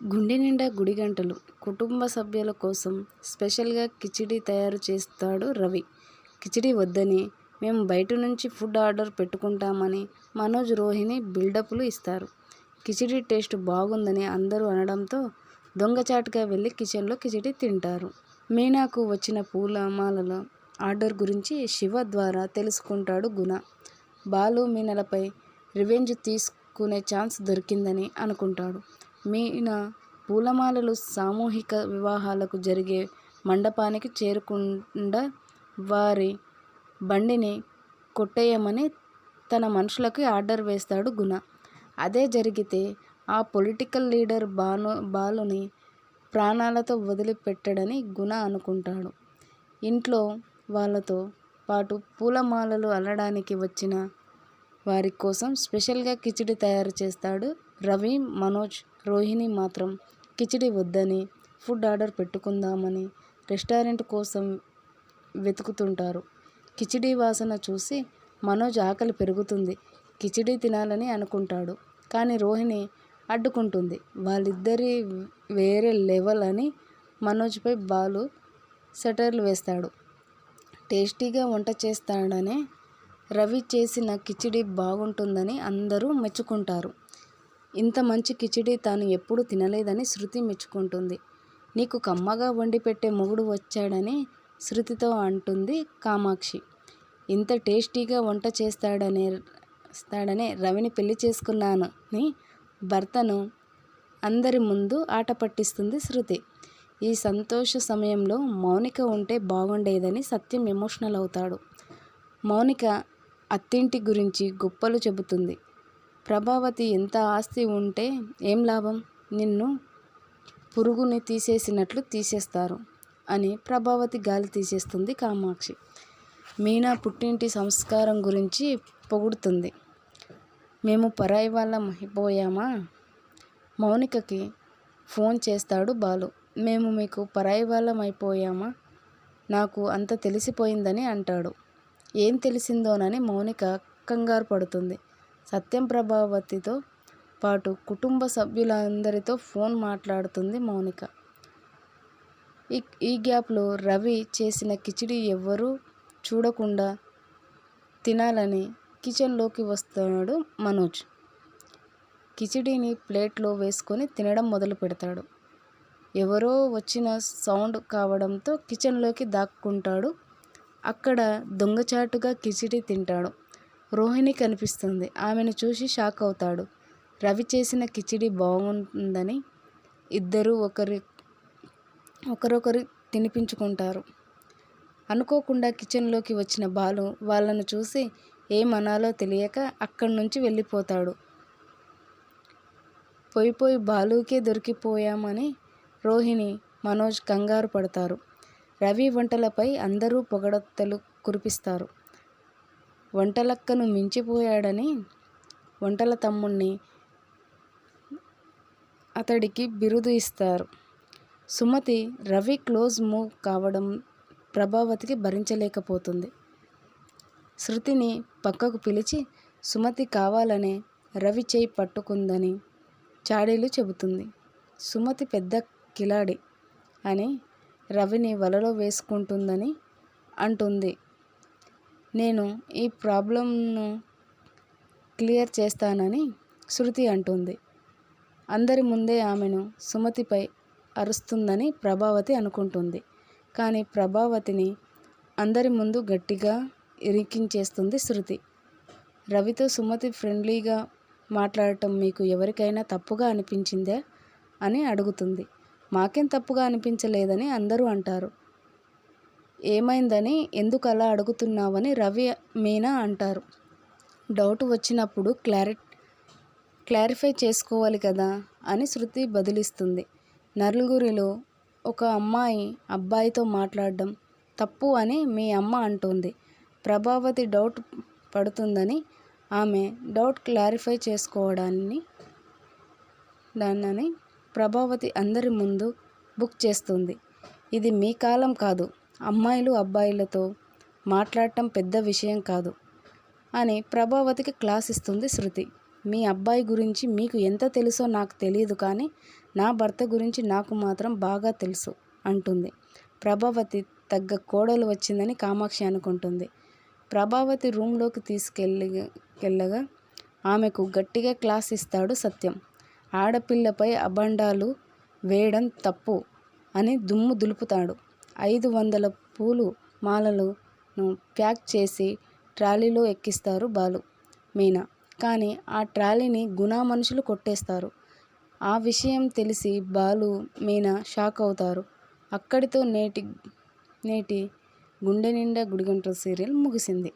గుండె నిండా గుడి గంటలు. కుటుంబ సభ్యుల కోసం స్పెషల్గా కిచిడి తయారు చేస్తాడు రవి. కిచిడి వద్దని మేము బయట నుంచి ఫుడ్ ఆర్డర్ పెట్టుకుంటామని మనోజ్ రోహిణి బిల్డప్లు ఇస్తారు. కిచిడి టేస్ట్ బాగుందని అందరూ అనడంతో దొంగచాటుగా వెళ్ళి కిచెన్లో కిచిడి తింటారు. మీనాకు వచ్చిన పూలమాలల ఆర్డర్ గురించి శివ ద్వారా తెలుసుకుంటాడు గుణ. బాలు మీనలపై రివెంజ్ తీసుకునే ఛాన్స్ దొరికిందని అనుకుంటాడు. మీన పూలమాలలు సామూహిక వివాహాలకు జరిగే మండపానికి చేరకుండా వారి బండిని కొట్టేయమని తన మనుషులకి ఆర్డర్ వేస్తాడు గుణ. అదే జరిగితే ఆ పొలిటికల్ లీడర్ బాను బాలుని ప్రాణాలతో వదిలిపెట్టడని గుణ అనుకుంటాడు. ఇంట్లో వాళ్ళతో పాటు పూలమాలలు అల్లడానికి వచ్చిన వారి కోసం స్పెషల్గా కిచిడి తయారు చేస్తాడు రవి మనోజ్ రోహిణి మాత్రం కిచిడి వద్దని ఫుడ్ ఆర్డర్ పెట్టుకుందామని రెస్టారెంట్ కోసం వెతుకుతుంటారు. కిచిడి వాసన చూసి మనోజ్ ఆకలి పెరుగుతుంది. కిచిడి తినాలని అనుకుంటాడు. కానీ రోహిణి అడ్డుకుంటుంది. వాళ్ళిద్దరి వేరే లెవెల్ అని మనోజ్పై బాలు సెటర్లు వేస్తాడు. టేస్టీగా వంట చేస్తాడనే రవి చేసిన కిచిడి బాగుంటుందని అందరూ మెచ్చుకుంటారు. ఇంత మంచి కిచిడి తాను ఎప్పుడూ తినలేదని శృతి మెచ్చుకుంటుంది. నీకు కమ్మగా వండి పెట్టే మొగుడు వచ్చాడని శృతితో అంటుంది కామాక్షి. ఇంత టేస్టీగా వంట చేస్తాడనే చేస్తాడనే రవిని పెళ్ళి అని భర్తను అందరి ముందు ఆట పట్టిస్తుంది శృతి. ఈ సంతోష సమయంలో మౌనిక ఉంటే బాగుండేదని సత్యం ఎమోషనల్ అవుతాడు. మౌనిక అత్తింటి గురించి గొప్పలు చెబుతుంది. ప్రభావతి ఎంత ఆస్తి ఉంటే ఏం లాభం? నిన్ను పురుగుని తీసేసినట్లు తీసేస్తారు అని ప్రభావతి గాలి తీసేస్తుంది కామాక్షి. మీనా పుట్టింటి సంస్కారం గురించి పొగుడుతుంది. మేము పరాయి వాళ్ళం అయిపోయామా? మౌనికకి ఫోన్ చేస్తాడు బాలు. మేము మీకు పరాయి వాళ్ళం అయిపోయామా? నాకు అంత తెలిసిపోయిందని అంటాడు. ఏం తెలిసిందోనని మౌనిక కంగారు పడుతుంది. సత్యం ప్రభావతితో పాటు కుటుంబ సభ్యులందరితో ఫోన్ మాట్లాడుతుంది మౌనిక. ఈ ఈ గ్యాప్లో రవి చేసిన కిచిడి ఎవ్వరూ చూడకుండా తినాలని కిచెన్లోకి వస్తాడు మనోజ్. కిచిడిని ప్లేట్లో వేసుకొని తినడం మొదలు పెడతాడు. ఎవరో వచ్చిన సౌండ్ కావడంతో కిచెన్లోకి దాక్కుంటాడు. అక్కడ దొంగచాటుగా కిచిడి తింటాడు. రోహిణి కనిపిస్తుంది. ఆమెను చూసి షాక్ అవుతాడు. రవి చేసిన కిచిడి బాగుంటుందని ఇద్దరు ఒకరి ఒకరొకరు తినిపించుకుంటారు. అనుకోకుండా కిచెన్లోకి వచ్చిన బాలు వాళ్ళను చూసి ఏమనాలో తెలియక అక్కడి నుంచి వెళ్ళిపోతాడు. పోయి పోయి బాలుకే దొరికిపోయామని రోహిణి మనోజ్ కంగారు పడతారు. రవి వంటలపై అందరూ పొగడతలు కురిపిస్తారు. వంటలక్కను మించిపోయాడని వంటల తమ్ముణ్ణి అతడికి బిరుదు ఇస్తారు. సుమతి రవి క్లోజ్ మూవ్ కావడం ప్రభావతికి భరించలేకపోతుంది. శృతిని పక్కకు పిలిచి సుమతి కావాలనే రవి చేయి పట్టుకుందని చాడీలు చెబుతుంది. సుమతి పెద్ద కిలాడి అని రవిని వలలో వేసుకుంటుందని అంటుంది. నేను ఈ ప్రాబ్లంను క్లియర్ చేస్తానని శృతి అంటుంది. అందరి ముందే ఆమెను సుమతిపై అరుస్తుందని ప్రభావతి అనుకుంటుంది. కానీ ప్రభావతిని అందరి ముందు గట్టిగా ఇరికించేస్తుంది శృతి. రవితో సుమతి ఫ్రెండ్లీగా మాట్లాడటం మీకు ఎవరికైనా తప్పుగా అనిపించిందే? అని అడుగుతుంది. మాకేం తప్పుగా అనిపించలేదని అందరూ అంటారు. ఏమైందని ఎందుకు అలా అడుగుతున్నావని రవి మీనా అంటారు. డౌట్ వచ్చినప్పుడు క్లారి క్లారిఫై చేసుకోవాలి కదా అని శృతి బదిలిస్తుంది. నలుగురిలో ఒక అమ్మాయి అబ్బాయితో మాట్లాడడం తప్పు అని మీ అమ్మ అంటుంది. ప్రభావతి డౌట్ పడుతుందని ఆమె డౌట్ క్లారిఫై చేసుకోవడాన్ని దాన్నని ప్రభావతి అందరి ముందు బుక్ చేస్తుంది. ఇది మీ కాలం కాదు. అమ్మాయిలు అబ్బాయిలతో మాట్లాడటం పెద్ద విషయం కాదు అని ప్రభావతికి క్లాస్ ఇస్తుంది శృతి. మీ అబ్బాయి గురించి మీకు ఎంత తెలుసో నాకు తెలియదు కానీ నా భర్త గురించి నాకు మాత్రం బాగా తెలుసు అంటుంది. ప్రభావతి తగ్గ కోడలు వచ్చిందని కామాక్షి అనుకుంటుంది. ప్రభావతి రూమ్లోకి తీసుకెళ్ళగా ఆమెకు గట్టిగా క్లాస్ ఇస్తాడు సత్యం. ఆడపిల్లపై అబండాలు వేయడం తప్పు అని దుమ్ము దులుపుతాడు. ఐదు వందల పూలు మాలలను ప్యాక్ చేసి ట్రాలీలో ఎక్కిస్తారు బాలు మీనా. కానీ ఆ ట్రాలీని గుణా మనుషులు కొట్టేస్తారు. ఆ విషయం తెలిసి బాలు మీనా షాక్ అవుతారు. అక్కడితో నేటి నేటి గుండె నిండా గుడిగంటల సీరియల్ ముగిసింది.